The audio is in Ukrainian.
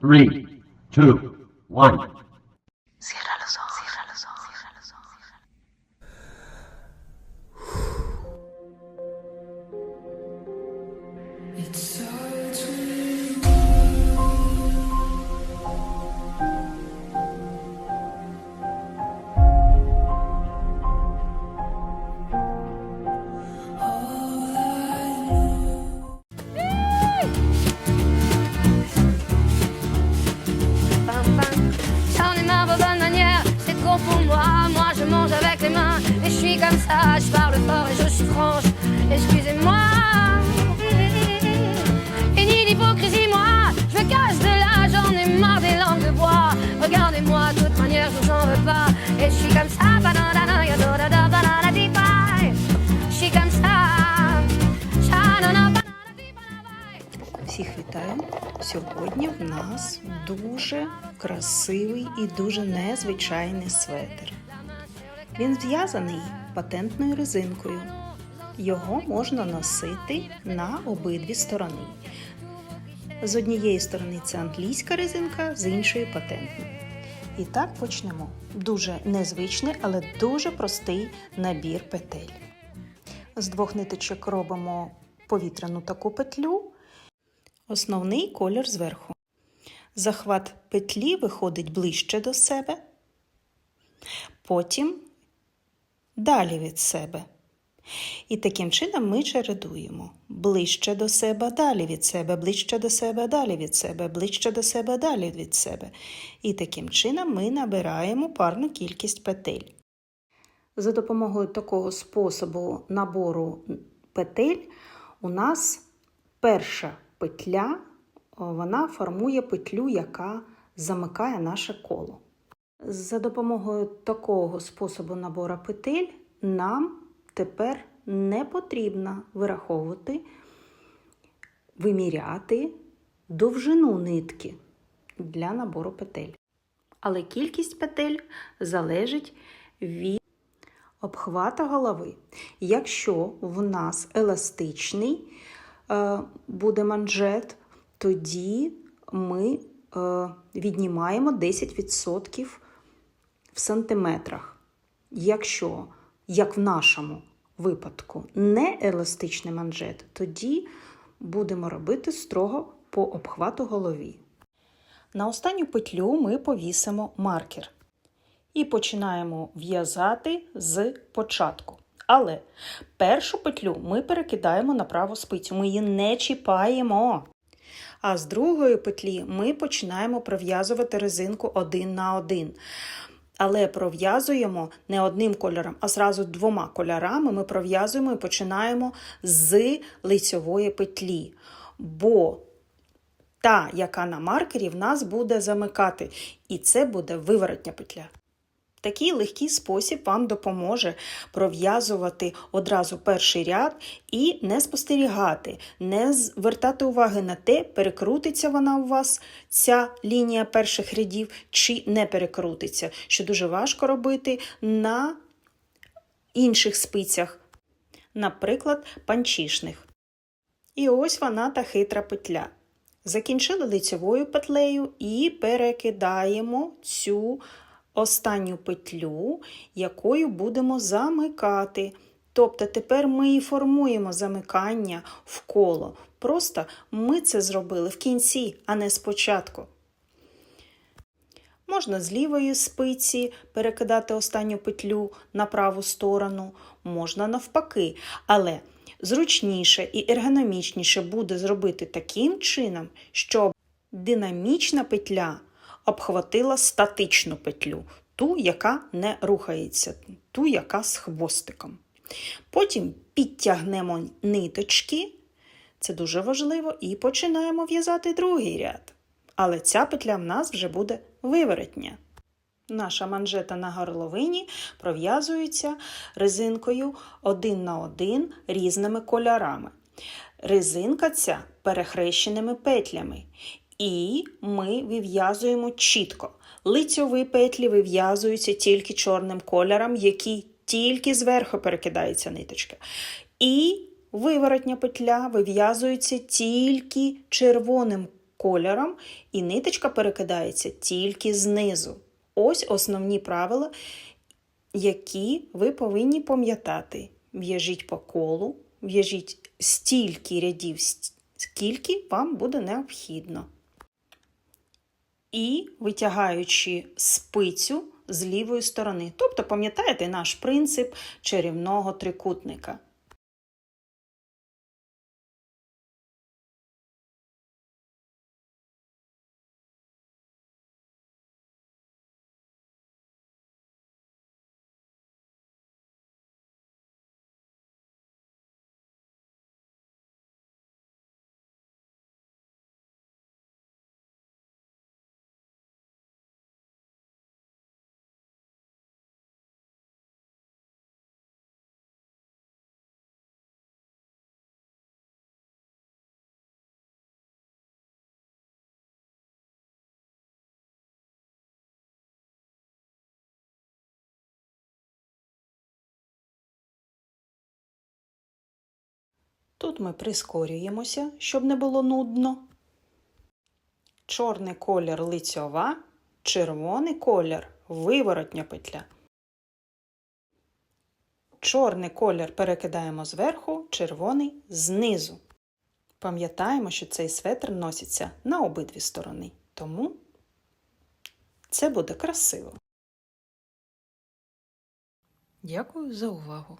Three, two, one. ça. Je parle fort et je suis franche. Excusez-moi. Et ni d'hypocrisie, moi, je me cache de là. J'en ai marre des langues de bois. Regardez-moi, de toute manière, je vous en veux pas. Et je suis comme ça. Banana, yadodada, banana, di, bye. Je suis comme ça. Sha-na-na, banana, di, banana, bye. Всіх вітаю! Сьогодні в нас дуже красивий і дуже незвичайний светр. Він зв'язаний патентною резинкою. Його можна носити на обидві сторони. З однієї сторони це англійська резинка, з іншої патентна. І так почнемо. Дуже незвичний, але дуже простий набір петель. З двох ниточок робимо повітряну таку петлю. Основний колір зверху. Захват петлі виходить ближче до себе, потім далі від себе. І таким чином ми чередуємо ближче до себе, далі від себе, ближче до себе, далі від себе, ближче до себе, далі від себе. І таким чином ми набираємо парну кількість петель. За допомогою такого способу набору петель у нас перша петля вона формує петлю, яка замикає наше коло. За допомогою такого способу набору петель нам тепер не потрібно вираховувати, виміряти довжину нитки для набору петель. Але кількість петель залежить від обхвата голови. Якщо в нас еластичний е, буде манжет, тоді ми е, віднімаємо 10% сантиметрах. Якщо, як в нашому випадку, не еластичний манжет, тоді будемо робити строго по обхвату голові. На останню петлю ми повісимо маркер і починаємо в'язати з початку. Але першу петлю ми перекидаємо на праву спицю, ми її не чіпаємо. А з другої петлі ми починаємо пров'язувати резинку один на один. Але пров'язуємо не одним кольором, а зразу двома кольорами. Ми пров'язуємо і починаємо з лицьової петлі. Бо та, яка на маркері, в нас буде замикати, і це буде виворотня петля. Такий легкий спосіб вам допоможе пров'язувати одразу перший ряд і не спостерігати, не звертати уваги на те, перекрутиться вона у вас, ця лінія перших рядів, чи не перекрутиться, що дуже важко робити на інших спицях, наприклад, панчішних. І ось вона та хитра петля. Закінчили лицевою петлею і перекидаємо цю останню петлю, якою будемо замикати. Тобто тепер ми і формуємо замикання в коло. Просто ми це зробили в кінці, а не спочатку. Можна з лівої спиці перекидати останню петлю на праву сторону, можна навпаки, але зручніше і ергономічніше буде зробити таким чином, щоб динамічна петля обхватила статичну петлю, ту, яка не рухається, ту, яка з хвостиком. Потім підтягнемо ниточки, це дуже важливо, і починаємо в'язати другий ряд. Але ця петля в нас вже буде виворотня. Наша манжета на горловині пров'язується резинкою один на один різними кольорами. Резинка ця перехрещеними петлями. І ми вив'язуємо чітко. Лицьові петлі вив'язуються тільки чорним кольором, який тільки зверху перекидається ниточка. І виворотня петля вив'язується тільки червоним кольором, і ниточка перекидається тільки знизу. Ось основні правила, які ви повинні пам'ятати. В'яжіть по колу, в'яжіть стільки рядів, скільки вам буде необхідно. І витягаючи спицю з лівої сторони. Тобто, пам'ятаєте наш принцип чарівного трикутника. Тут ми прискорюємося, щоб не було нудно. Чорний колір лицьова, червоний колір виворотня петля. Чорний колір перекидаємо зверху, червоний знизу. Пам'ятаємо, що цей светр носиться на обидві сторони, тому це буде красиво. Дякую за увагу!